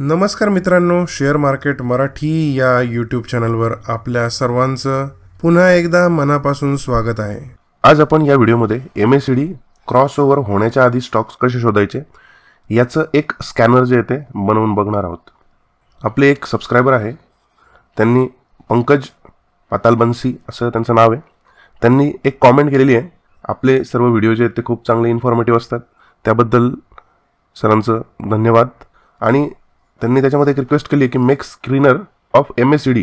नमस्कार मित्रांनो share market Marathi या यूट्यूब चॅनलवर आपल्या सर्वांचं पुन्हा एकदा मनापासून स्वागत आहे. आज आपण या व्हिडिओमध्ये M S C D crossover होण्याच्या आधी स्टॉक्स कसे शोधायचे याचं एक स्कॅनर जे येते बनवून बघणार आहोत. आपले एक सबस्क्रायबर आहे त्यांनी पंकज पातालबन्सी असं त्यांचं नाव आहे. त्यांनी एक कॉमेंट केलेली आहे आपले सर्व व्हिडिओ जे आहेत ते खूप चांगले इन्फॉर्मेटिव्ह असतात. त्याबद्दल सरांचं धन्यवाद. आणि त्यांनी त्याच्यामध्ये एक रिक्वेस्ट केली की make screener of M S C D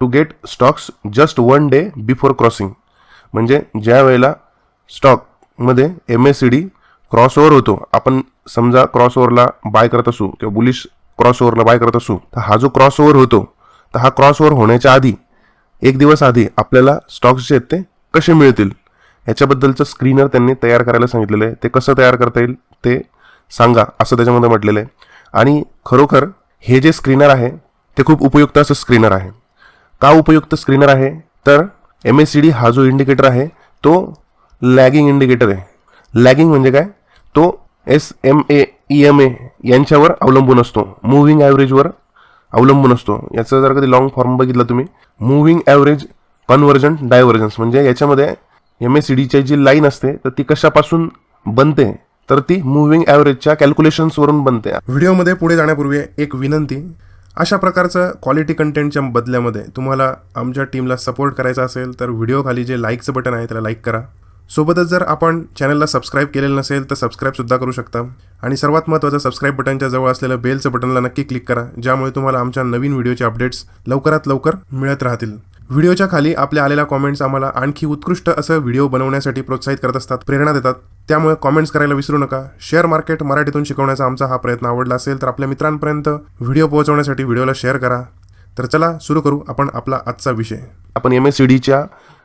to get stocks just one day before crossing म्हणजे ज्या वेळेला स्टॉकमध्ये M S C D cross over होतो आपण समजा क्रॉस ओव्हरला बाय करत असू किंवा बुलिश क्रॉस ओव्हरला बाय करत असू तर हा जो क्रॉस ओव्हर होतो तर हा क्रॉस ओव्हर होण्याच्या आधी एक दिवस आधी आपल्याला स्टॉक्स जे आहेत ते कसे मिळतील? याच्याबद्दलचं स्क्रीनर त्यांनी तयार करायला सांगितलेलं आहे. ते कसं तयार करता येईल ते सांगा असं त्याच्यामध्ये म्हटलेलं आहे. आणि खरोखर हे जे स्क्रीनर आहे ते खूप उपयुक्त असं स्क्रीनर आहे. का उपयुक्त स्क्रीनर आहे? तर एम एस सी डी हा जो इंडिकेटर आहे तो लॅगिंग इंडिकेटर आहे. लॅगिंग म्हणजे काय? तो S M A E M A यांच्यावर अवलंबून असतो. मुव्हिंग ॲव्हरेजवर अवलंबून असतो. याचं जर कधी लॉंग फॉर्म बघितला तुम्ही मुव्हिंग ॲव्हरेज कन्व्हर्जन डायव्हर्जन्स म्हणजे याच्यामध्ये एम एस सी डीची जी लाईन असते तर ती कशापासून बनते? तर ती मुव्हिंग ॲव्हरेजच्या कॅल्क्युलेशन्सवरून बनते. व्हिडिओमध्ये पुढे जाण्यापूर्वी एक विनंती. अशा प्रकारचं क्वालिटी कंटेंटच्या बदल्यामध्ये तुम्हाला आमच्या टीमला सपोर्ट करायचा असेल तर व्हिडिओ खाली जे लाईकचं बटन आहे त्याला लाईक करा. सोबतच जर आपण चॅनलला सबस्क्राईब केलेलं नसेल तर सबस्क्राईबसुद्धा करू शकता. आणि सर्वात महत्त्वाचं सबस्क्राईब बटनच्या जवळ असलेलं बेलचं बटनला नक्की क्लिक करा ज्यामुळे तुम्हाला आमच्या नवीन व्हिडिओचे अपडेट्स लवकरात लवकर मिळत राहतील. व्हिडिओच्या खाली आपल्या आलेल्या कॉमेंट्स आम्हाला आणखी उत्कृष्ट असं व्हिडिओ बनवण्यासाठी प्रोत्साहित करत असतात प्रेरणा देतात. त्यामुळे कॉमेंट्स करायला विसरू नका. शेअर मार्केट मराठीतून शिकवण्याचा आमचा हा प्रयत्न आवडला असेल तर आपल्या मित्रांपर्यंत व्हिडिओ पोहोचवण्यासाठी व्हिडिओला शेअर करा. तर चला सुरू करू आपण आपला आजचा विषय. आपण एम एस सी डीच्या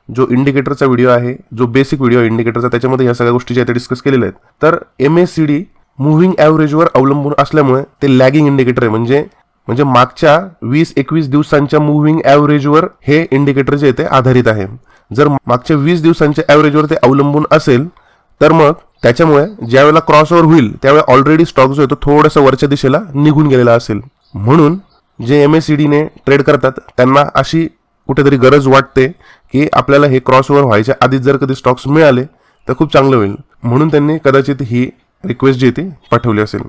जो इंडिकेटरचा व्हिडिओ आहे जो बेसिक व्हिडिओ आहे इंडिकेटरचा त्याच्यामध्ये या सगळ्या गोष्टी ज्या डिस्कस केलेल्या आहेत तर M S C D moving ॲव्हरेजवर अवलंबून असल्यामुळे ते लॅगिंग इंडिकेटर आहे. म्हणजे म्हणजे मागच्या वीस एकवीस दिवसांच्या मुव्हिंग ॲव्हरेजवर हे इंडिकेटर जे ते आधारित आहे. जर मागच्या वीस दिवसांच्या ॲव्हरेजवर ते अवलंबून असेल तर मग त्याच्यामुळे ज्यावेळेला क्रॉस ओव्हर होईल त्यावेळेला ऑलरेडी स्टॉक जो आहे तो थोडासा वरच्या दिशेला निघून गेलेला असेल. म्हणून जे एम एस सी डीने ट्रेड करतात त्यांना अशी कुठेतरी गरज वाटते की आपल्याला हे क्रॉस ओव्हर व्हायच्या आधीच जर कधी स्टॉक्स मिळाले तर खूप चांगलं होईल. म्हणून त्यांनी कदाचित ही रिक्वेस्ट जी आहे ती पाठवली असेल.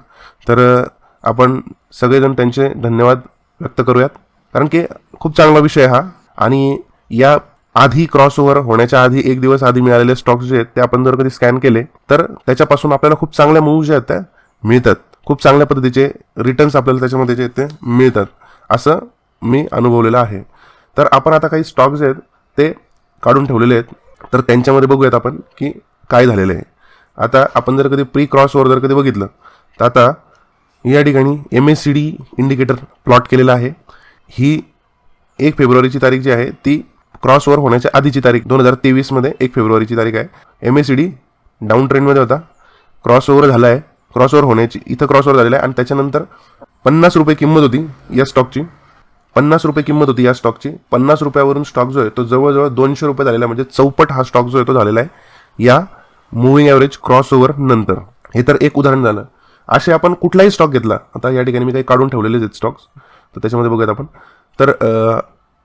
तर आपण सगळेजण त्यांचे धन्यवाद व्यक्त करूयात. कारण की खूप चांगला विषय हा. आणि या आधी क्रॉस ओव्हर होण्याच्या आधी एक दिवस आधी मिळालेले स्टॉक्स जे आहेत ते आपण जर कधी स्कॅन केले तर त्याच्यापासून आपल्याला खूप चांगल्या मूव्ह ज्या आहेत त्या मिळतात. खूप चांगल्या पद्धतीचे रिटर्न्स आपल्याला त्याच्यामध्ये जे आहेत ते मिळतात. असं मी अनुभवलेलं आहे. तर आपण आता काही स्टॉक्स जे आहेत ते काढून ठेवलेले आहेत. तर त्यांच्यामध्ये बघूयात आपण की काय झालेलं आहे. आता आपण जर कधी प्री क्रॉस ओव्हर जर कधी बघितलं तर आता या ठिकाणी M S C D indicator plot केलेला आहे. ही एक फेब्रुवारीची तारीख जी आहे ती क्रॉस होण्याच्या आधीची तारीख दोन हजार तेवीसमध्ये एक फेब्रुवारीची तारीख आहे. M S C D down ट्रेंडमध्ये होता. क्रॉसओव्हर झाला आहे क्रॉसओव्हर होण्याची इथं क्रॉसओव्हर झालेला आहे आणि त्याच्यानंतर पन्नास रुपये किंमत होती या स्टॉकची पन्नास रुपये किंमत होती या स्टॉकची पन्नास रुपयावरून स्टॉक जो आहे तो जवळजवळ दोनशे रुपये झालेला आहे. म्हणजे चौपट हा स्टॉक जो आहे तो झालेला आहे या मुव्हिंग ॲव्हरेज क्रॉसओव्हर नंतर. हे तर एक उदाहरण झालं. असे आपण कुठलाही स्टॉक घेतला. आता या ठिकाणी मी काही काढून ठेवलेलेच आहेत स्टॉक्स तर त्याच्यामध्ये बघूयात आपण. तर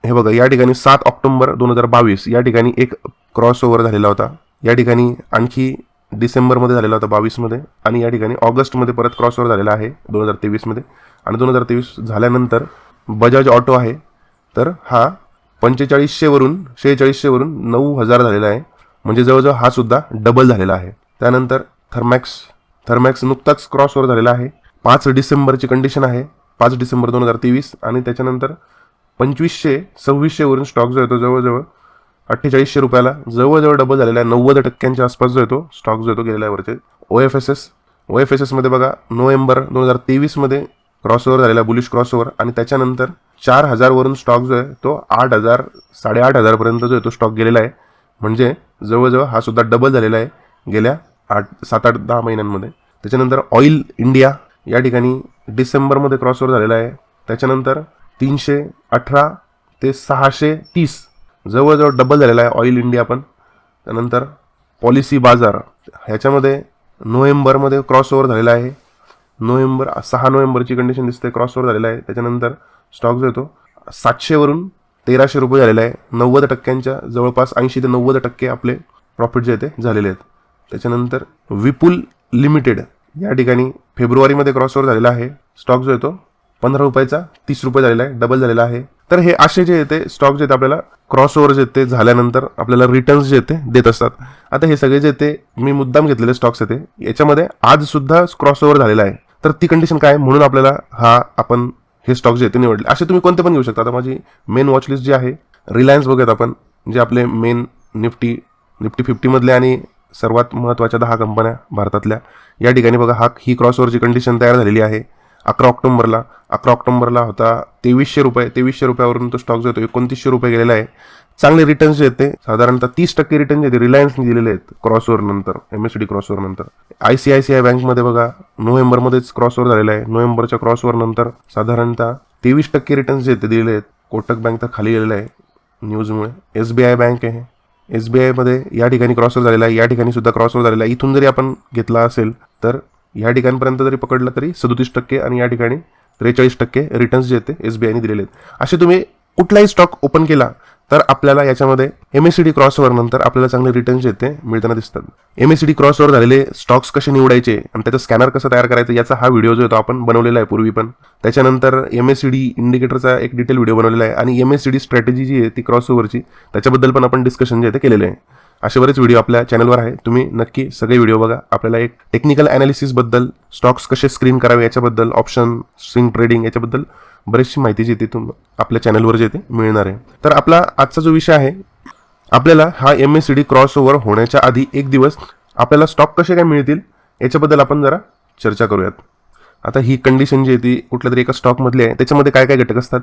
हे बघा या ठिकाणी सात ऑक्टोंबर दोन हजार बावीस या ठिकाणी एक क्रॉस ओव्हर झालेला होता. या ठिकाणी आणखी डिसेंबरमध्ये झालेला होता बावीसमध्ये आणि या ठिकाणी ऑगस्टमध्ये परत क्रॉस ओव्हर झालेला आहे दोन हजार तेवीसमध्ये. आणि दोन हजार तेवीस झाल्यानंतर बजाज ऑटो आहे. तर हा पंचेचाळीसशेवरून शेहेचाळीसशेवरून नऊ हजार झालेला आहे. म्हणजे जवळजवळ हा सुद्धा डबल झालेला आहे. त्यानंतर थर्मॅक्स थर्मॅक्स नुकताच क्रॉसवर झालेला आहे. पाच डिसेंबरची कंडिशन आहे. पाच डिसेंबर दोन हजार तेवीस आणि त्याच्यानंतर पंचवीसशे सव्वीसशेवरून स्टॉक जो येतो जवळजवळ अठ्ठेचाळीसशे रुपयाला जवळजवळ डबल झालेला आहे. नव्वद टक्क्यांच्या आसपास जो येतो स्टॉक जो येतो गेलेल्या गेलेला वरचे. O F S S O F S एसमध्ये बघा नोव्हेंबर दोन हजार तेवीसमध्ये क्रॉसओव्हर झालेला बुलिश क्रॉसओव्हर. आणि त्याच्यानंतर चार हजारवरून स्टॉक जो आहे तो आठ हजार साडेआठ हजारपर्यंत जो आहे तो स्टॉक गेलेला आहे. म्हणजे जवळजवळ हा सुद्धा डबल झालेला आहे. गेल्या आठ सात आठ दहा महिन्यांमध्ये. त्याच्यानंतर ऑइल इंडिया या ठिकाणी डिसेंबरमध्ये क्रॉस झालेला आहे. त्याच्यानंतर तीनशे अठरा ते सहाशे तीस जवळजवळ डबल झालेला आहे ऑइल इंडिया पण. त्यानंतर पॉलिसी बाजार ह्याच्यामध्ये नोव्हेंबरमध्ये क्रॉसओव्हर झालेला आहे. नोव्हेंबर सहा नोव्हेंबरची कंडिशन दिसते क्रॉसओव्हर झालेला आहे. त्याच्यानंतर स्टॉक जो येतो सातशेवरून तेराशे रुपये झालेला आहे. नव्वद टक्क्यांच्या जवळपास ऐंशी ते नव्वद टक्के आपले प्रॉफिट जे आहे ते झालेले आहेत. त्याच्यानंतर विपुल लिमिटेड या ठिकाणी फेब्रुवारीमध्ये क्रॉसओव्हर झालेला आहे. स्टॉक जो येतो पंधरा रुपयाचा तीस रुपये झालेला आहे डबल झालेला आहे. तर हे असे जे येते स्टॉक जे आहेत आपल्याला क्रॉसओव्हर जे ते झाल्यानंतर आपल्याला रिटर्न्स जे ते देत असतात. आता हे सगळे जे ते मी मुद्दाम घेतलेले स्टॉक्स येते. याच्यामध्ये आज सुद्धा क्रॉसओव्हर झालेला आहे. तर ती कंडिशन काय म्हणून आपल्याला हा आपण हे स्टॉक जे ते निवडले. असे तुम्ही कोणते पण घेऊ शकता. आता माझी मेन वॉचलिस्ट जी आहे रिलायन्स बघूयात आपण जे आपले मेन निफ्टी निफ्टी फिफ्टीमधले आणि सर्वात महत्त्वाच्या दहा कंपन्या भारतातल्या. या ठिकाणी बघा हा ही क्रॉसओव्हरची कंडिशन तयार झालेली आहे. अकरा ऑक्टोंबरला अकरा ऑक्टोंबरला होता तेवीसशे रुपये. तेवीसशे रुपयावरून तो स्टॉक जो येतो एकोणतीसशे रुपये गेलेला आहे. चांगले रिटर्न्स जे येते साधारणतः तीस टक्के रिटर्न जे रिलायन्सने दिलेले आहेत क्रॉसओव्हर नंतर एम एस डी क्रॉसओव्हर नंतर. I C I C I बँकमध्ये बघा नोव्हेंबरमध्येच क्रॉसओव्हर झालेला आहे. नोव्हेंबरच्या क्रॉसओव्हर नंतर साधारणतः तेवीस टक्के रिटर्न्स जे येते दिलेले आहेत. कोटक बँक तर खाली गेलेलं आहे. न्यूजमुळे एस बी आय बँक आहे. एस बी आयमध्ये या ठिकाणी क्रॉसवर झालेला आहे या ठिकाणी सुद्धा क्रॉसवर झालेला आहे. इथून जरी आपण घेतला असेल तर या ठिकाणपर्यंत जरी पकडलं तरी सदोतीस टक्के आणि या ठिकाणी त्रेचाळीस टक्के रिटर्न्स जे आहेत ते एस बी आयने दिलेले आहेत. असे तुम्ही कुठलाही स्टॉक ओपन केला तर आपल्याला याच्यामध्ये एम एस सी डी क्रॉसवर नंतर आपल्याला चांगले रिटर्न्स येते ते मिळताना दिसतात. एम एस सी डी क्रॉसवर झालेले स्टॉक्स कसे निवडायचे आणि त्याचं स्कॅनर कसं तयार करायचं याचा हा व्हिडिओ जो आहे तो आपण बनवलेला आहे पूर्वी पण. त्याच्यानंतर एम एस सी डी इंडिकेटरचा एक डिटेल व्हिडिओ बनवलेला आहे आणि M S C D strategy जी आहे ती क्रॉसओव्हरची त्याच्याबद्दल पण आपण डिस्कशन जे आहे ते केलेलं आहे. असे बरेच व्हिडिओ आपल्या चॅनलवर आहे. तुम्ही नक्की सगळे व्हिडिओ बघा. आपल्याला एक टेक्निकल अनालिसिसबद्दल स्टॉक्स कसे स्क्रीन करावे याच्याबद्दल ऑप्शन स्विंग ट्रेडिंग याच्याबद्दल बरीचशी माहिती जी ती तुम आपल्या चॅनलवर जे ते मिळणार आहे. तर आपला आजचा जो विषय आहे आपल्याला हा M S C D cross over होण्याच्या आधी एक दिवस आपल्याला स्टॉक कसे काय मिळतील याच्याबद्दल आपण जरा चर्चा करूयात. आता ही कंडिशन जी आहे ती कुठल्या तरी एका स्टॉकमधली आहे त्याच्यामध्ये काय काय घटक असतात?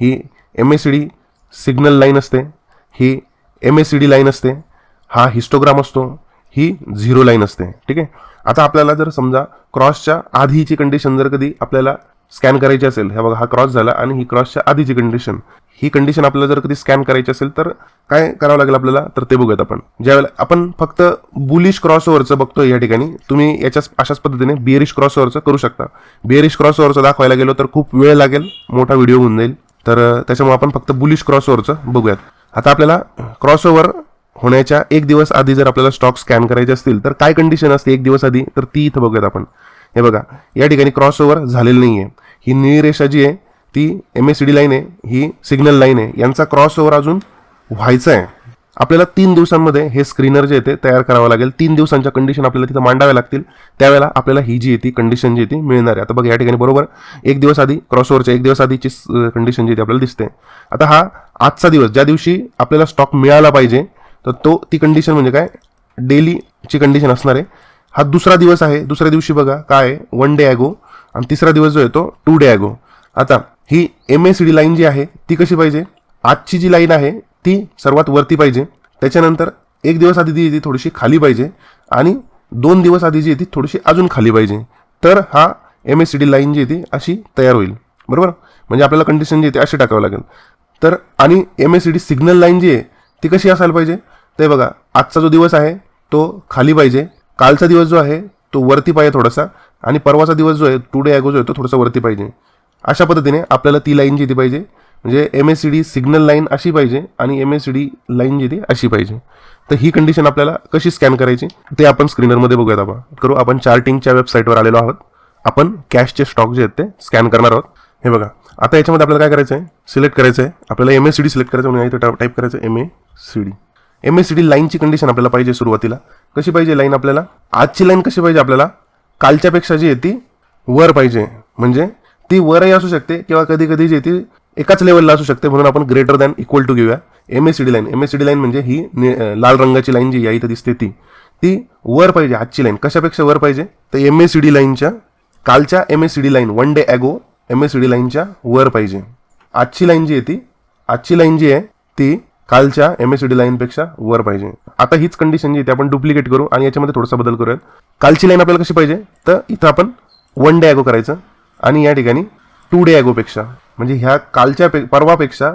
ही M S C D signal line असते ही M S C D line असते हा हिस्टोग्राम असतो ही झिरो लाईन असते. ठीक आहे? आता आपल्याला जर समजा क्रॉसच्या आधीची कंडिशन जर कधी आपल्याला स्कॅन करायची असेल हे बघा हा क्रॉस झाला आणि ही क्रॉसच्या आधीची कंडिशन. ही कंडिशन आपल्याला जर कधी स्कॅन करायची असेल तर काय करावं लागेल आपल्याला? तर ते बघूयात आपण. ज्यावेळेला आपण फक्त बुलिश क्रॉसओव्हरचं बघतोय या ठिकाणी तुम्ही याच्याच अशाच पद्धतीने बिअरिश क्रॉसओव्हरचं करू शकता. बिअरिश क्रॉसओव्हरचं दाखवायला गेलो तर खूप वेळ लागेल मोठा व्हिडिओ होऊन जाईल. तर त्याच्यामुळे आपण फक्त बुलिश क्रॉसओव्हरचं बघूयात. आता आपल्याला क्रॉसओव्हर होण्याच्या एक दिवस आधी जर आपल्याला स्टॉक स्कॅन करायचे असतील तर काय कंडिशन असते एक दिवस आधी? तर ती इथं बघूयात आपण. हे बघा या ठिकाणी क्रॉसओव्हर झालेलं नाही आहे ही निळी रेषा जी आहे ती M S C D line आहे ही सिग्नल लाईन आहे. यांचा क्रॉसओव्हर अजून व्हायचा आहे. आपल्याला तीन दिवसांमध्ये हे स्क्रीनर जे आहे तयार करावं लागेल. तीन दिवसांच्या कंडिशन आपल्याला तिथं मांडाव्या लागतील. त्यावेळेला आपल्याला ही जी आहे ती कंडिशन जी आहे ती मिळणार आहे. आता बघा या ठिकाणी बरोबर एक दिवस आधी क्रॉसओव्हरच्या एक दिवस आधीची कंडिशन जी ती आपल्याला दिसते. आता हा आजचा दिवस ज्या दिवशी आपल्याला स्टॉक मिळाला पाहिजे तर तो ती कंडिशन म्हणजे काय? डेलीची कंडिशन असणार आहे. हा दुसरा दिवस आहे. दुसऱ्या दिवशी बघा काय आहे. वन डे ॲगो आणि तिसरा दिवस जो आहे तो टू डे ॲगो आता ही M S C D line जी आहे ती कशी पाहिजे? आजची जी लाईन आहे ती सर्वात वरती पाहिजे. त्याच्यानंतर एक दिवस आधी ती ती थोडीशी खाली पाहिजे आणि दोन दिवस आधी जी येते ती थोडीशी अजून खाली पाहिजे. तर हा M S C D line जी येते ती अशी तयार होईल. बरोबर? म्हणजे आपल्याला कंडिशन जी येते अशी टाकावं लागेल. तर आणि M S C D signal line जी आहे ती कशी असायला पाहिजे? ते बघा आजचा जो दिवस आहे तो खाली पाहिजे. कालचा दिवस जो आहे तो वरती पाहिजे थोडासा आणि परवाचा दिवस जो आहे टू डे ॲगो जो आहे तो थोडासा वरती पाहिजे. अशा पद्धतीने आपल्याला ती लाईन जी ती पाहिजे म्हणजे M S C D signal line अशी पाहिजे आणि M S C D line जी ती अशी पाहिजे. तर ही कंडिशन आपल्याला कशी स्कॅन करायची ते आपण स्क्रीनरमध्ये बघूयात आपण. करू आपण चार्टिंगच्या वेबसाईटवर आलेलो आहोत. आपण कॅशचे स्टॉक जे आहेत ते स्कॅन करणार आहोत. हे बघा आता याच्यामध्ये आपल्याला काय करायचं आहे सिलेक्ट करायचं आहे आपल्याला M S C D select करायचं म्हणजे टाईप करायचं M A C D M S C D लाईनची कंडिशन आपल्याला पाहिजे सुरुवातीला. कशी पाहिजे लाईन आपल्याला? आजची लाईन कशी पाहिजे आपल्याला? कालच्यापेक्षा जी आहे ती वर पाहिजे. म्हणजे ती वरही असू शकते किंवा कधी कधी जी ती एकाच लेवलला असू शकते. म्हणून आपण ग्रेटर दॅन इक्वल टू घेऊया. M S C D line M S C D line म्हणजे ही लाल रंगाची लाईन जी या इथं दिसते ती. ती वर पाहिजे आजची लाईन कशापेक्षा वर पाहिजे? तर एम एस सी डी लाईनच्या कालच्या M S C D line one day ago M S C D लाईनच्या वर पाहिजे. आजची लाईन जी आहे ती आजची लाईन जी आहे ती कालच्या एम एस सी डी लाईनपेक्षा वर पाहिजे. आता हीच कंडिशन जी ते आपण डुप्लिकेट करू आणि याच्यामध्ये थोडासा बदल करूयात. कालची लाईन आपल्याला कशी पाहिजे? तर इथं आपण वन डे ॲगो करायचं आणि या ठिकाणी टू डे ॲगोपेक्षा म्हणजे ह्या कालच्या पे परवापेक्षा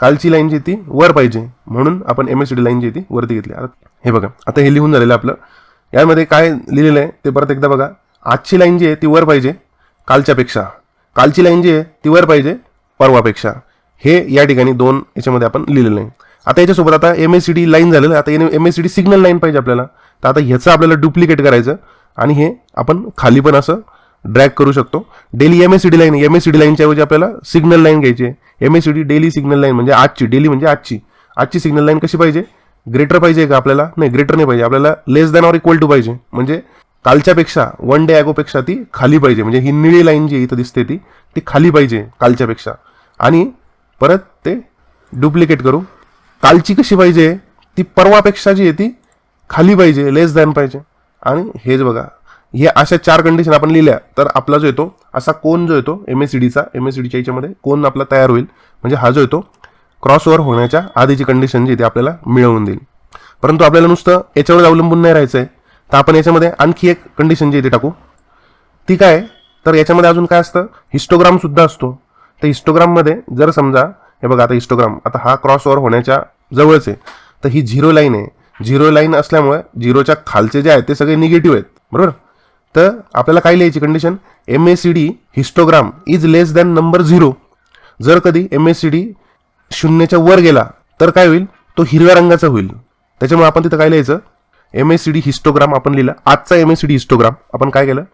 कालची लाईन जी ती वर पाहिजे. म्हणून आपण M S C D line जी ती वरती घेतली. आता हे बघा आता हे लिहून झालेलं आहे आपलं. यामध्ये काय लिहिलेलं आहे ते परत एकदा बघा. आजची लाईन जी आहे ती वर पाहिजे कालच्यापेक्षा. कालची लाईन जी आहे ती वर पाहिजे परवापेक्षा. हे या ठिकाणी दोन याच्यामध्ये आपण लिहिलेलं आहे. आता याच्यासोबत आता M S C D line झालेलं आता M S C D signal line पाहिजे आपल्याला. तर आता ह्याचं आपल्याला डुप्लिकेट करायचं आणि हे आपण खाली पण असं ड्रॅग करू शकतो. Daily M S C D line M S C D लाईनच्या ऐवजी आपल्याला सिग्नल लाईन घ्यायची आहे. M S C D daily signal line म्हणजे आजची. डेली म्हणजे आजची. आजची सिग्नल लाईन कशी पाहिजे? ग्रेटर पाहिजे का आपल्याला? नाही ग्रेटर नाही पाहिजे. आपल्याला less than or equal to पाहिजे. म्हणजे कालच्यापेक्षा वन डे ॲगोपेक्षा ती खाली पाहिजे. म्हणजे ही निळी लाईन जी इथं दिसते ती ती खाली पाहिजे कालच्यापेक्षा. आणि परत ते डुप्लिकेट करू. कालची कशी पाहिजे ती परवापेक्षा जी आहे ती खाली पाहिजे लेस दॅन पाहिजे. आणि हेच बघा हे अशा चार कंडिशन आपण लिहिल्या तर आपला जो येतो असा कोण जो येतो एम एस सी डीचा एम एस सी डीच्या याच्यामध्ये कोण आपला तयार होईल. म्हणजे हा जो येतो क्रॉस ओव्हर होण्याच्या आधीची कंडिशन जी ती आपल्याला मिळवून देईल. परंतु आपल्याला नुसतं याच्यावर अवलंबून नाही राहायचं आहे तर आपण याच्यामध्ये आणखी एक कंडिशन जी इथे टाकू. ती काय तर याच्यामध्ये अजून काय असतं? हिस्टोग्रामसुद्धा असतो. तर हिस्टोग्राममध्ये जर समजा हे बघा आता हिस्टोग्राम आता हा क्रॉस ओव्हर होण्याच्या जवळच आहे. तर ही झिरो लाईन आहे. झिरो लाईन असल्यामुळे झिरोच्या खालचे जे आहेत ते सगळे निगेटिव्ह आहेत. बरोबर? तर आपल्याला काय लिहायची condition M A C D histogram is less than number zero जर कधी एम एस सी डी शून्याच्या वर गेला तर काय होईल? तो हिरव्या रंगाचा होईल. त्याच्यामुळे आपण तिथं काय लिहायचं? M S C D histogram आपण लिहिलं. आजचा M S C D histogram आपण काय केलं?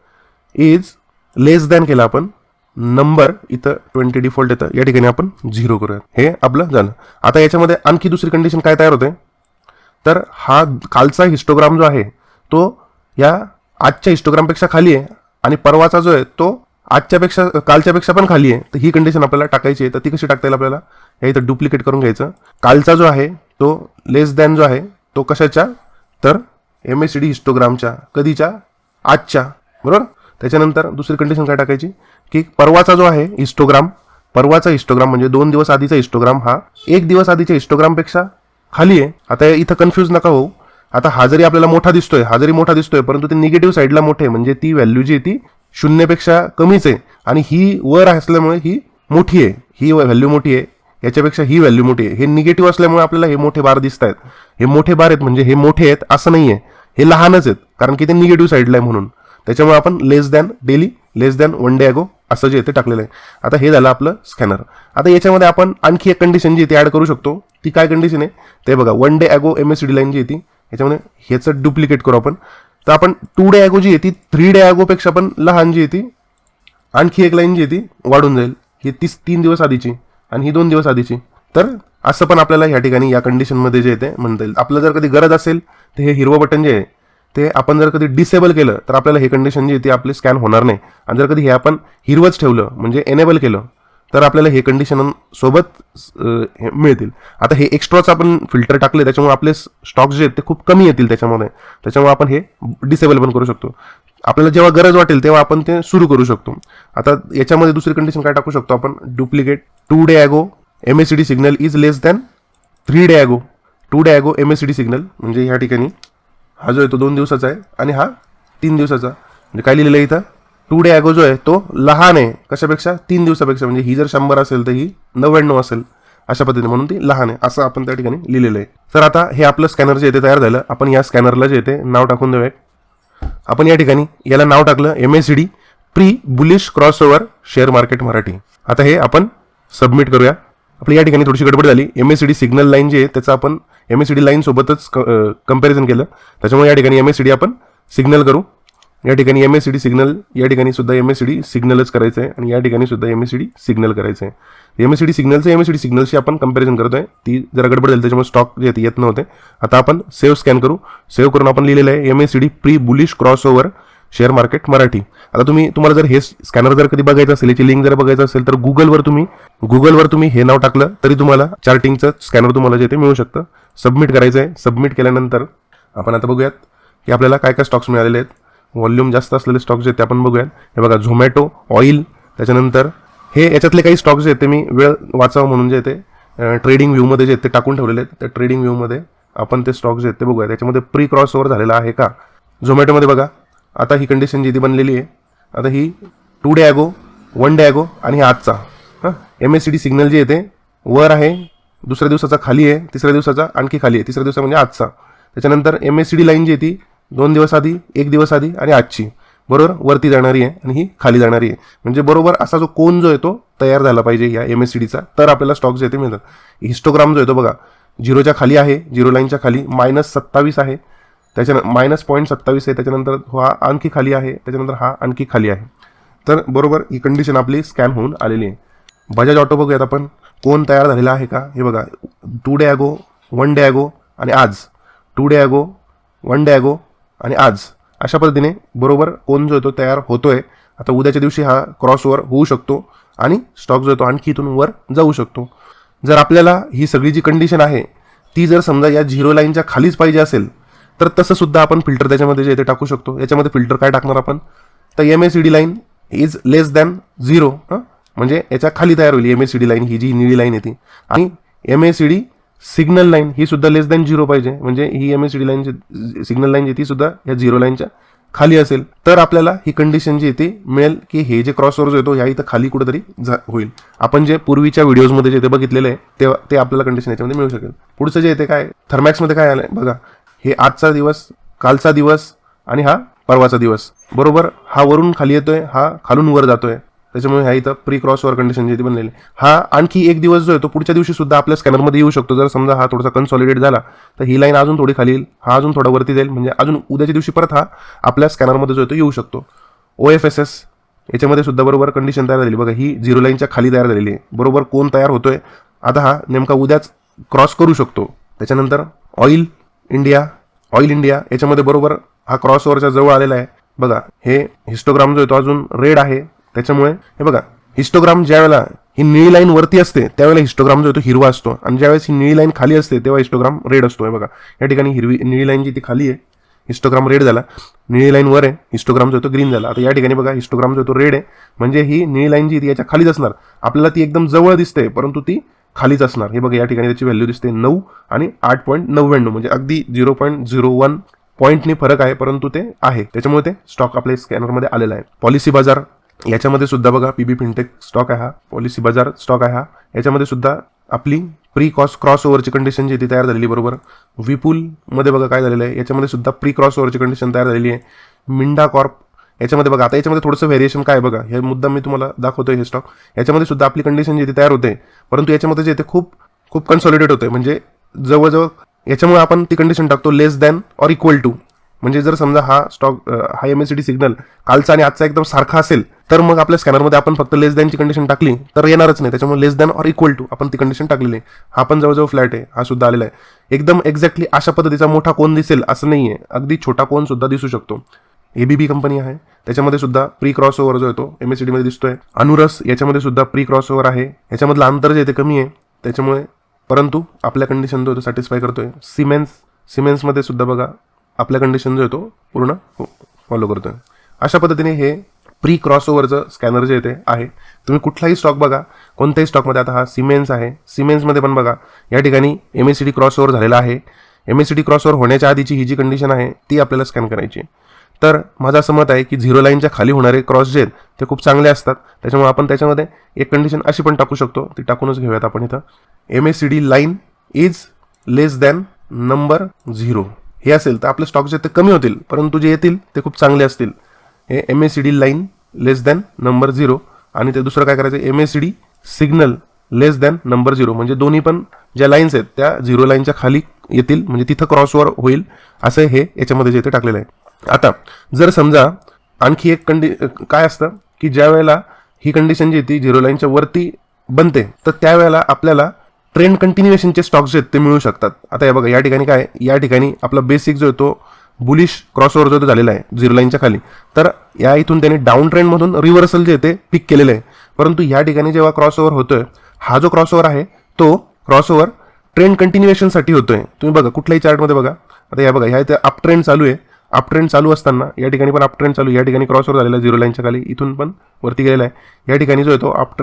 इज लेस दॅन केला आपण. नंबर इथं ट्वेंटी डिफॉल्ट येतं. या ठिकाणी आपण झिरो करूया हे आपलं झालं. आता याच्यामध्ये आणखी दुसरी कंडिशन काय तयार होते? तर हा कालचा हिस्टोग्राम जो आहे तो या आजच्या हिस्टोग्रामपेक्षा खाली आहे आणि परवाचा जो आहे तो आजच्यापेक्षा कालच्यापेक्षा पण खाली आहे. तर ही कंडिशन आपल्याला टाकायची आहे. तर ती कशी टाकता येईल आपल्याला? हे इथं डुप्लिकेट करून घ्यायचं. कालचा जो आहे तो लेस दॅन जो आहे तो कशाच्या? तर एम एस सी डी हिस्टोग्रामच्या कधीच्या? आजच्या. बरोबर? त्याच्यानंतर दुसरी कंडिशन काय टाकायची? की परवाचा जो आहे हिस्टोग्राम परवाचा हिस्टोग्राम म्हणजे दोन दिवस आधीचा हिस्टोग्राम हा एक दिवस आधीच्या हिस्टोग्रामपेक्षा खाली आहे. आता इथं कन्फ्यूज नका होऊ. आता हा जरी आपल्याला मोठा दिसतोय हा जरी मोठा दिसतोय परंतु ते निगेटिव्ह साईडला मोठे आहे. म्हणजे ती व्हॅल्यू जी आहे ती शून्यपेक्षा कमीच आहे. आणि ही वर असल्यामुळे ही मोठी आहे. ही व्हॅल्यू मोठी आहे. याच्यापेक्षा ही व्हॅल्यू मोठी आहे. हे निगेटिव्ह असल्यामुळे आपल्याला हे मोठे बार दिसत आहेत हे मोठे बार आहेत म्हणजे हे मोठे आहेत असं नाही आहे हे लहानच आहेत. कारण की ते निगेटिव्ह साईडला आहे म्हणून. त्याच्यामुळे आपण less than daily less than one day ago असं जे आहे ते टाकलेलं आहे. आता हे झालं आपलं स्कॅनर आता याच्यामध्ये आपण आणखी एक कंडिशन जी आहे ती ॲड करू शकतो. ती काय कंडिशन आहे? ते बघा one day ago M S D line जी येते याच्यामध्ये ह्याचं डुप्लिकेट करू आपण. तर आपण टू डे ॲगो जी येते ती थ्री डे ॲगोपेक्षा पण लहान जी येते आणखी एक लाईन जी येते वाढून जाईल. ही तीस तीन दिवस आधीची आणि ही दोन दिवस आधीची. तर असं पण आपल्याला ह्या ठिकाणी या कंडिशनमध्ये जे येते म्हणता येईल. आपलं जर कधी गरज असेल तर हे हिरवं बटन जे आहे ते आपण जर कधी डिसेबल केलं तर आपल्याला हे कंडिशन जी आहे ती आपली स्कॅन होणार नाही. आणि जर कधी हे आपण हिरवंच ठेवलं म्हणजे एनेबल केलं तर आपल्याला हे कंडिशन सोबत हे मिळतील. आता हे एक्स्ट्राच आपण फिल्टर टाकले त्याच्यामुळे आपले स्टॉक जे आहेत ते खूप कमी येतील त्याच्यामध्ये. त्याच्यामुळे आपण हे डिसेबल पण करू शकतो. आपल्याला जेव्हा गरज वाटेल तेव्हा आपण ते सुरू करू शकतो. आता याच्यामध्ये दुसरी कंडिशन काय टाकू शकतो आपण? Duplicate two day ago M S C D signal is less than three day ago two day ago M S C D signal म्हणजे ह्या ठिकाणी हा जो आहे तो दोन दिवसाचा आहे आणि हा तीन दिवसाचा. म्हणजे काय लिहिलेलं आहे इथं? टू डे ॲगो जो आहे तो लहान आहे. कशापेक्षा? तीन दिवसापेक्षा. म्हणजे ही जर शंभर असेल तर ही नव्याण्णव असेल. अशा पद्धतीने. म्हणून ती लहान आहे. असं आपण त्या ठिकाणी लिहिलेलं आहे. तर आता हे आपलं स्कॅनर जे येते तयार झालं. आपण या स्कॅनरला जे येते नाव टाकून देऊया आपण या ठिकाणी याला नाव टाकलं M S D pre bullish cross over share market Marathi आता हे आपण सबमिट करूया. आपली या ठिकाणी थोडीशी गडबड झाली. M S C D signal line जी आहे त्याचा आपण एम एस सी डी लाईनसोबतच कंपॅरिझन केलं. त्याच्यामुळे या ठिकाणी एम एस सी डी आपण सिग्नल करू. या ठिकाणी M S C D signal या ठिकाणी सुद्धा एम एस सी डी सिग्नलच करायचं आहे आणि या ठिकाणी सुद्धा M S C D signal करायचं आहे एम एस सी डी सिग्नलचं एम एस सी डी सिग्नलशी आपण कंपॅरिझन करतोय. ती जरा गडबड झाली त्याच्यामुळे स्टॉक जे येत नव्हते. आता आपण सेव्ह स्कॅन करू. सेव्ह करून आपण लिहिलेलं आहे M S C D pre bullish cross over share market Marathi. आता तुम्ही तुम्हाला जर हे स्कॅनर जर कधी बघायचं असेल याची लिंक जर बघायचं असेल तर गुगलवर तुम्ही गुगलवर तुम्ही हे नाव टाकलं तरी तुम्हाला चार्टिंगचं स्कॅनर तुम्हाला जे ते मिळू शकतं. सबमिट करायचं आहे सबमिट केल्यानंतर आपण आता बघूयात की आपल्याला काय काय स्टॉक्स मिळालेले आहेत. व्हॉल्यूम जास्त असलेले स्टॉक्स जे आहेत ते आपण बघूयात. हे बघा झोमॅटो ऑइल त्याच्यानंतर हे याच्यातले काही स्टॉक्स जे आहेत ते मी वेळ वाचावं म्हणून जे ते ट्रेडिंग व्ह्यूमध्ये जे आहेत ते टाकून ठेवलेले आहेत. त्या ट्रेडिंग व्ह्यूमध्ये आपण ते स्टॉक्स जे आहेत ते बघूया त्याच्यामध्ये प्री क्रॉस ओव्हर झालेला आहे का? झोमॅटोमध्ये बघा आता ही कंडिशन जी ती बनलेली आहे आता ही two day ago one day ago आणि हे आजचा. हां? M S C D signal जे येते वर आहे दुसऱ्या दिवसाचा खाली आहे तिसऱ्या दिवसाचा आणखी खाली आहे तिसऱ्या दिवसा म्हणजे आजचा. त्याच्यानंतर M S C D line जी आहे ती दोन दिवस आधी एक दिवस आधी आणि आजची. बरोबर? वरती जाणारी आहे आणि ही खाली जाणारी आहे. म्हणजे बरोबर असा जो कोन जो आहे तो तयार झाला पाहिजे या एम एस सी डीचा तर आपल्याला स्टॉक जे येते मिळतात. हिस्टोग्राम जो येतो बघा झिरोच्या खाली आहे झिरो लाईनच्या खाली मायनस सत्तावीस आहे. त्याच्या मायनस पॉईंट सत्तावीस आहे त्याच्यानंतर हा आणखी खाली आहे त्याच्यानंतर हा आणखी खाली आहे. तर बरोबर ही कंडिशन आपली स्कॅन होऊन आलेली आहे. बजाज ऑटो बघूयात आपण. कोण तयार झालेला आहे का? हे बघा. Two day ago one day ago आणि आज. Two day ago one day ago आणि आज. अशा पद्धतीने बरोबर कोण जो आहे तो तयार आहे आता उद्याच्या दिवशी हा क्रॉसवर होऊ शकतो आणि स्टॉक जो येतो आणखी इथून वर जाऊ शकतो. जर आपल्याला ही सगळी जी कंडिशन आहे ती जर समजा या झिरो लाईनच्या खालीच पाहिजे असेल तर तसं सुद्धा आपण फिल्टर त्याच्यामध्ये जे ते टाकू शकतो. याच्यामध्ये फिल्टर काय टाकणार आपण? तर M S C D line is less than zero म्हणजे याच्या खाली तयार होईल M S C D line ही जी निळी लाईन येते आणि M S C D signal line ही सुद्धा लेस दॅन झिरो पाहिजे. म्हणजे ही M S C D line signal line जी ती सुद्धा या झिरो लाईनच्या खाली असेल. तर आपल्याला ही कंडिशन जी येते मिळेल की हे जे क्रॉसओव्हर जो येतो ह्या इथं खाली कुठेतरी जा- होईल. आपण जे पूर्वीच्या व्हिडिओजमध्ये जे ते बघितलेलं आहे ते आपल्याला कंडिशन याच्यामध्ये मिळू शकेल. पुढचं जे येते काय? थर्मॅक्समध्ये काय आलंय? बघा. हे आजचा दिवस कालचा दिवस आणि हा परवाचा दिवस. बरोबर हा वरून खाली येतोय हा खालून वर जातोय. त्याच्यामुळे ह्या इथं प्री क्रॉसवर कंडिशन जी ती बनलेली हा आणखी एक दिवस जो आहे तो पुढच्या दिवशी सुद्धा आपल्या स्कॅनरमध्ये येऊ शकतो. जर समजा हा थोडासा कन्सॉलिडेट झाला तर ही लाईन अजून थोडी खाली येईल. हा अजून थोडा वरती जाईल. म्हणजे अजून उद्याच्या दिवशी परत हा आपल्या स्कॅनरमध्ये जो आहे तो येऊ शकतो. ओ एफ एस एस याच्यामध्ये सुद्धा बरोबर कंडिशन तयार झाली बघा ही झिरो लाईनच्या खाली तयार झालेली आहे. बरोबर कोण तयार होतोय? आता हा नेमका उद्याच क्रॉस करू शकतो. त्याच्यानंतर ऑइल इंडिया ऑइल इंडिया याच्यामध्ये बरोबर हा क्रॉस ओव्हरच्या जवळ आलेला आहे. बघा हे हिस्टोग्राम जो आहे तो अजून रेड आहे. त्याच्यामुळे हे बघा हिस्टोग्राम ज्या वेळेला ही निळी लाईन वरती असते त्यावेळेला हिस्टोग्राम जो आहे तो हिरवा असतो. आणि ज्यावेळेस ही निळी लाईन खाली असते तेव्हा हिस्टोग्राम रेड असतो. हे बघा या ठिकाणी हिरवी निळी लाईन जी ती खाली आहे हिस्टोग्राम रेड झाला. निळी लाईन वर आहे हिस्टोग्राम जो तो ग्रीन झाला. आता या ठिकाणी बघा हिस्टोग्राम जो तो रेड आहे. म्हणजे ही निळी लाईन जी ती याच्या खालीच असणार. आपल्याला ती एकदम जवळ दिसते परंतु ती खालीच असणार. हे बघा या ठिकाणी त्याची व्हॅल्यू दिसते नऊ आणि आठ पॉईंट नव्याण्णव. म्हणजे अगदी झिरो पॉईंट झिरो वन पॉईंटने फरक आहे परंतु ते आहे. त्याच्यामुळे ते स्टॉक आपल्या स्कॅनरमध्ये आलेला आहे. पॉलिसी बाजार याच्यामध्ये सुद्धा बघा पीबी फिनटेक स्टॉक आहे हा. पॉलिसी बाजार स्टॉक आहे हा. याच्यामध्ये सुद्धा आपली प्री क्रॉस क्रॉस ओव्हरची कंडिशन जी ती तयार झालेली बरोबर? विपुलमध्ये बघा काय झालेलं आहे. याच्यामध्ये सुद्धा प्री क्रॉस ओव्हरची कंडिशन तयार झालेली आहे. मिंडा कॉर्प याच्यामध्ये बघा आता याच्यामध्ये थोडंसं व्हेरिएशन काय बघा हे मुद्दा मी तुम्हाला दाखवतोय हे स्टॉक याच्यामध्ये सुद्धा आपली कंडिशन जिथे तयार होते. परंतु याच्यामध्ये जे ते खूप खूप कन्सॉलिडेट होते. म्हणजे जवळजवळ याच्यामुळे आपण ती कंडिशन टाकतो less than or equal to म्हणजे जर समजा हा स्टॉक हा M S C D signal कालचा आणि आजचा एकदम सारखा असेल तर मग आपल्या स्कॅनरमध्ये आपण फक्त लेस दॅनची कंडिशन टाकली तर येणारच नाही. त्याच्यामुळे less than or equal to आपण ती कंडिशन टाकलेली आहे. हा पण जवळजवळ फ्लॅट आहे. हा सुद्धा आलेला आहे. एकदम एक्झॅक्टली अशा पद्धतीचा मोठा कोण दिसेल असं नाही आहे अगदी छोटा कोण सुद्धा दिसू शकतो. एबीबी कंपनी आहे. त्याच्यामध्ये सुद्धा प्री क्रॉस ओव्हर जो येतो एम एस सी डीमध्ये दिसतोय. अनुरस याच्यामध्ये सुद्धा प्री क्रॉस ओव्हर आहे. याच्यामधलं अंतर जे आहे ते कमी आहे. त्याच्यामुळे परंतु आपल्या कंडिशन जो आहे तो सॅटिस्फाय करतोय. सिमेन्स सिमेन्समध्ये सुद्धा बघा आपल्या कंडिशन जो आहे तो पूर्ण हो, फॉलो करतोय. अशा पद्धतीने हे प्री क्रॉस ओव्हरचं स्कॅनर जे येते आहे. तुम्ही कुठलाही स्टॉक बघा कोणत्याही स्टॉकमध्ये आता हा सिमेन्स आहे. सिमेन्समध्ये पण बघा या ठिकाणी M S C D cross over झालेला आहे. M S C D cross over होण्याच्या आधीची ही जी कंडिशन आहे ती आपल्याला स्कॅन करायची आहे. तर माझं असं मत आहे की झिरो लाईनच्या खाली होणारे क्रॉस जे आहेत ते खूप चांगले असतात. त्याच्यामुळे आपण त्याच्यामध्ये एक कंडिशन अशी पण टाकू शकतो ती टाकूनच घेऊयात आपण इथं. M S C D line is less than number zero हे असेल तर आपले स्टॉक जे ते कमी होतील परंतु जे येतील ते खूप चांगले असतील. हे M S C D line less than number zero आणि ते दुसरं काय करायचं? M S C D signal less than number zero म्हणजे दोन्ही पण ज्या लाईन्स आहेत त्या झिरो लाईनच्या खाली येतील म्हणजे तिथं क्रॉसवर होईल असं हे याच्यामध्ये जे ते टाकलेलं आहे. आता जर समजा आणखी एक कंडि काय असतं की ज्या वेळेला ही कंडिशन जी ती झिरो लाईनच्या वरती बनते तर त्यावेळेला आपल्याला ट्रेंड कंटिन्युएशनचे स्टॉक्स जे आहेत ते मिळू शकतात. आता हे बघा या ठिकाणी काय या ठिकाणी आपला बेसिक जो आहे तो बुलिश क्रॉसओव्हर जो झालेला आहे झिरो लाईनच्या खाली. तर या इथून त्याने डाऊन ट्रेंडमधून रिव्हर्सल जे ते पिक केलेलं आहे. परंतु या ठिकाणी जेव्हा क्रॉसओव्हर होतोय हा जो क्रॉसओव्हर आहे तो क्रॉसओव्हर ट्रेंड कंटिन्युएशनसाठी होतोय. तुम्ही बघा कुठल्याही चार्टमध्ये बघा. आता या बघा ह्या इथे अप ट्रेंड चालू आहे. अपट्रेंड चालू असताना या ठिकाणी पण अपट्रेंड चालू या ठिकाणी क्रॉसओव्हर झालेला झिरो लाईनच्या खाली इथून पण वरती गेलेला आहे. या ठिकाणी जो आहे तो अप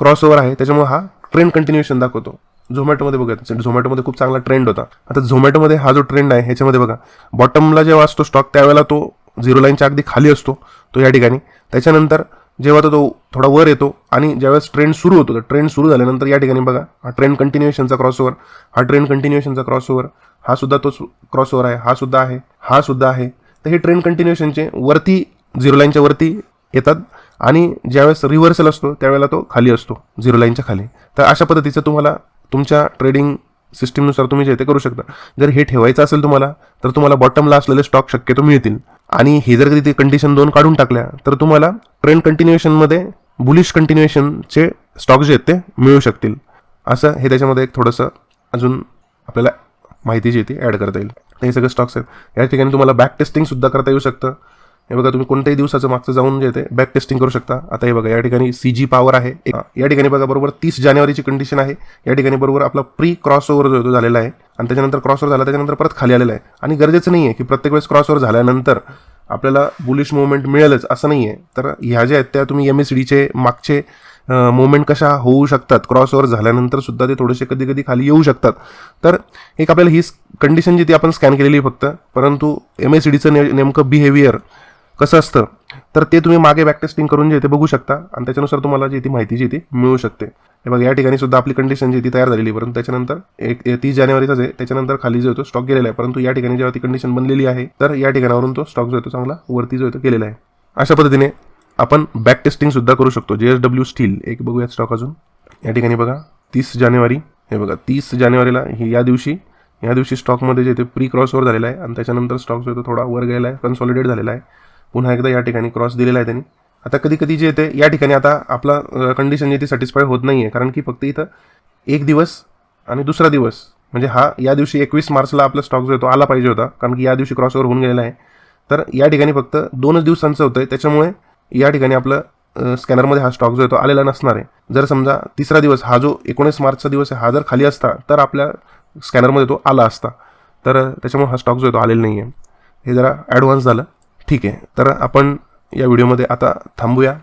क्रॉसओव्हर आहे. त्याच्यामुळे हा ट्रेंड कंटिन्युएशन दाखवतो. झोमॅटोमध्ये बघा झोमॅटोमध्ये खूप चांगला ट्रेंड होता. आता झोमॅटोमध्ये हा जो ट्रेंड आहे ह्याच्यामध्ये बघा. बॉटमला जेव्हा असतो स्टॉक त्यावेळेला तो झिरो लाईनच्या अगदी खाली असतो तो या ठिकाणी. त्याच्यानंतर जेव्हा तो तो थोडा वर येतो आणि ज्यावेळेस ट्रेंड सुरू होतो तर ट्रेंड सुरू झाल्यानंतर या ठिकाणी बघा हा ट्रेंड कंटिन्युएशनचा क्रॉसओव्हर हा ट्रेंड कंटिन्युएशनचा क्रॉसओव्हर हा सुद्धा तो क्रॉसओव्हर आहे हा सुद्धा आहे हा सुद्धा आहे. तर हे ट्रेंड कंटिन्युएशनचे वरती झिरो लाईनच्या वरती येतात आणि ज्यावेळेस रिव्हर्सल असतो त्यावेळेला तो खाली असतो झिरो लाईनच्या खाली. तर अशा पद्धतीचं तुम्हाला तुमच्या ट्रेडिंग सिस्टीमनुसार तुम्ही जे ते करू शकता. जर हे ठेवायचं असेल तुम्हाला तर तुम्हाला बॉटमला असलेले स्टॉक शक्यतो मिळतील. आणि हे जर कधी ते कंडिशन दोन काढून टाकल्या तर तुम्हाला ट्रेंड कंटिन्युएशनमध्ये बुलिश कंटिन्युएशनचे स्टॉक जे आहेत ते मिळू शकतील. असं हे त्याच्यामध्ये एक थोडंसं अजून आपल्याला माहिती जी आहे ती ॲड करता येईल. हे सगळे स्टॉक्स आहेत. या ठिकाणी तुम्हाला बॅक टेस्टिंगसुद्धा करता येऊ शकतं. हे बघा तुम्ही कोणत्याही दिवसाचं मागचं जाऊन जे ते बॅक टेस्टिंग करू शकता. आता हे बघा या ठिकाणी सी जी पॉवर आहे या ठिकाणी बघा बरोबर तीस जानेवारीची कंडिशन आहे. या ठिकाणी बरोबर आपला प्री क्रॉस ओव्हर जो झालेला आहे. आणि त्याच्यानंतर क्रॉसवर झाला त्याच्यानंतर परत खाली आलेला आहे. आणि गरजेचं नाही आहे की प्रत्येक वेळेस क्रॉसवर झाल्यानंतर आपल्याला बुलिश मुवमेंट मिळेलच असं नाही आहे तर ह्या ज्या आहेत त्या तुम्ही एम एस डीचे मागचे मुवमेंट कशा होऊ शकतात? क्रॉसवर झाल्यानंतर सुद्धा ते थोडेसे कधी कधी खाली येऊ शकतात. तर एक आपल्याला ही कंडिशन जी ती आपण स्कॅन केलेली फक्त. परंतु एम एस डीचं ने नेमकं बिहेवियर कसं असतं? तर ते तुम्ही मागे बॅक टेस्टिंग करून जे ते बघू शकता. आणि त्याच्यानुसार तुम्हाला जी ती माहिती जी ती मिळू शकते. हे बघा या ठिकाणी सुद्धा आपली कंडिशन जी ती तयार झालेली आहे. परंतु त्याच्यानंतर एक तीस जानेवारीचाच आहे. त्याच्यानंतर खाली जो आहे स्टॉक गेलेला आहे. परंतु या ठिकाणी जेव्हा ती कंडिशन बनलेली आहे तर या ठिकाणावरून तो स्टॉक जो येतो चांगला वरती जो येतो केलेला आहे. अशा पद्धतीने आपण बॅक टेस्टिंग सुद्धा करू शकतो. जे एस डब्ल्यू स्टील एक बघूया स्टॉक अजून. या ठिकाणी बघा तीस जानेवारी. हे बघा तीस जानेवारीला ही या दिवशी या दिवशी स्टॉकमध्ये जे ते प्री क्रॉसवर झालेला आहे. आणि त्याच्यानंतर स्टॉक जो येतो थोडा वर गेला आहे कन्सॉलिडेट झालेला आहे. पुन्हा एकदा या ठिकाणी क्रॉस दिलेला आहे त्यांनी. आता कधी कधी जे येते या ठिकाणी आता आपला कंडिशन जे ती सॅटिस्फाय होत नाही आहे कारण की फक्त इथं एक दिवस आणि दुसरा दिवस. म्हणजे हा या दिवशी एकवीस मार्चला आपला स्टॉक जो आहे तो आला पाहिजे होता. कारण की या दिवशी क्रॉसओव्हर होऊन गेलेला आहे. तर या ठिकाणी फक्त दोनच दिवसांचं होतं आहे त्याच्यामुळे या ठिकाणी आपलं स्कॅनरमध्ये हा स्टॉक जो आहे तो आलेला नसणार आहे. जर समजा तिसरा दिवस हा जो एकोणीस मार्चचा दिवस आहे हा जर खाली असता तर आपल्या स्कॅनरमध्ये तो आला असता. तर त्याच्यामुळे हा स्टॉक जो आहे तो आलेला नाही आहे हे जरा ॲडव्हान्स झालं. ठीक आहे. तर आपण या व्हिडिओमध्ये आता थांबूया.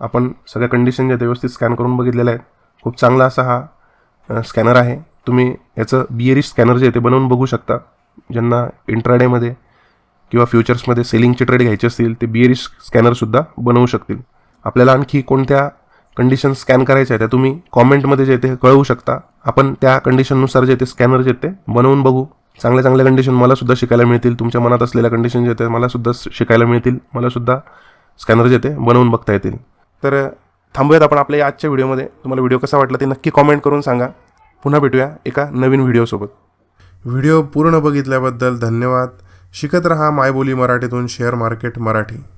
आपण सगळ्या कंडिशन जे व्यवस्थित स्कॅन करून बघितलेलं आहे खूप चांगला असा हा स्कॅनर आहे. तुम्ही याचं बिअरिश स्कॅनर जे आहे ते बनवून बघू शकता. ज्यांना इंट्राडेमध्ये किंवा फ्युचर्समध्ये सेलिंगचे ट्रेड घ्यायचे असतील ते बिअरिश स्कॅनरसुद्धा बनवू शकतील. आपल्याला आणखी कोणत्या कंडिशन स्कॅन करायच्या आहेत त्या तुम्ही कॉमेंटमध्ये जे ते कळवू शकता. आपण त्या कंडिशननुसार जे ते स्कॅनर जे ते बनवून बघू. चांगल्या चांगल्या कंडिशन मला सुद्धा शिकायला मिळतील. तुमच्या मनात असलेल्या कंडिशन जे आहेत मला सुद्धा शिकायला मिळतील. मला सुद्धा स्कॅनर जे ते बनवून बघता येतील. तर थांबूयात आपण आपल्या या आजच्या व्हिडिओमध्ये तुम्हाला व्हिडिओ कसा वाटला ते नक्की कॉमेंट करून सांगा. पुन्हा भेटूया एका नवीन व्हिडिओसोबत व्हिडिओ पूर्ण बघितल्याबद्दल धन्यवाद. शिकत रहा मायबोली मराठीतून शेअर मार्केट मराठी.